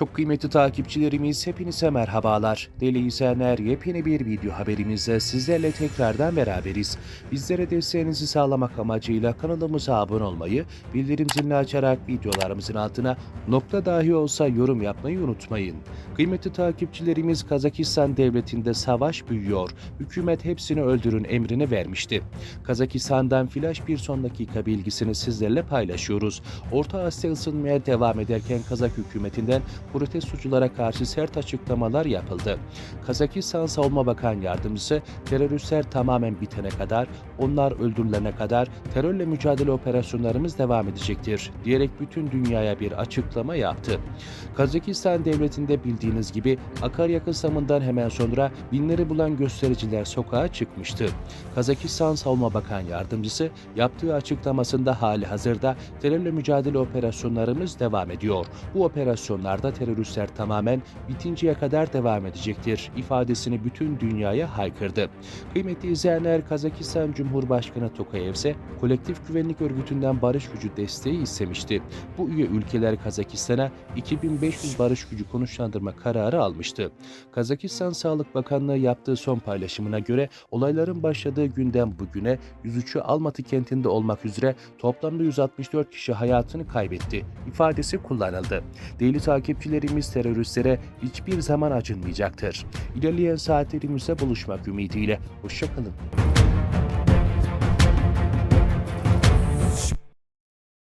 Çok kıymetli takipçilerimiz hepinize merhabalar. Deli izleyenler yepyeni bir video haberimizle sizlerle tekrardan beraberiz. Bizlere desteğinizi sağlamak amacıyla kanalımıza abone olmayı, bildirim zilini açarak videolarımızın altına nokta dahi olsa yorum yapmayı unutmayın. Kıymetli takipçilerimiz Kazakistan devletinde savaş büyüyor. Hükümet hepsini öldürün emrini vermişti. Kazakistan'dan flash bir son dakika bilgisini sizlerle paylaşıyoruz. Orta Asya ısınmaya devam ederken Kazak hükümetinden protestoculara karşı sert açıklamalar yapıldı. Kazakistan Savunma Bakan Yardımcısı teröristler tamamen bitene kadar, onlar öldürülene kadar terörle mücadele operasyonlarımız devam edecektir diyerek bütün dünyaya bir açıklama yaptı. Kazakistan devletinde bildiğiniz gibi akaryakıt zamından hemen sonra binleri bulan göstericiler sokağa çıkmıştı. Kazakistan Savunma Bakan Yardımcısı yaptığı açıklamasında hali hazırda terörle mücadele operasyonlarımız devam ediyor. Bu operasyonlarda teröristler tamamen bitinceye kadar devam edecektir ifadesini bütün dünyaya haykırdı. Kıymetli izleyenler Kazakistan Cumhurbaşkanı Tokayev ise kolektif güvenlik örgütünden barış gücü desteği istemişti. Bu üye ülkeler Kazakistan'a 2500 barış gücü konuşlandırma kararı almıştı. Kazakistan Sağlık Bakanlığı yaptığı son paylaşımına göre olayların başladığı günden bugüne 103'ü Almatı kentinde olmak üzere toplamda 164 kişi hayatını kaybetti ifadesi kullanıldı. Değerli takipçilerimiz teröristlere hiçbir zaman acınmayacaktır. İlerleyen saatlerimizde buluşmak ümidiyle. Hoşçakalın.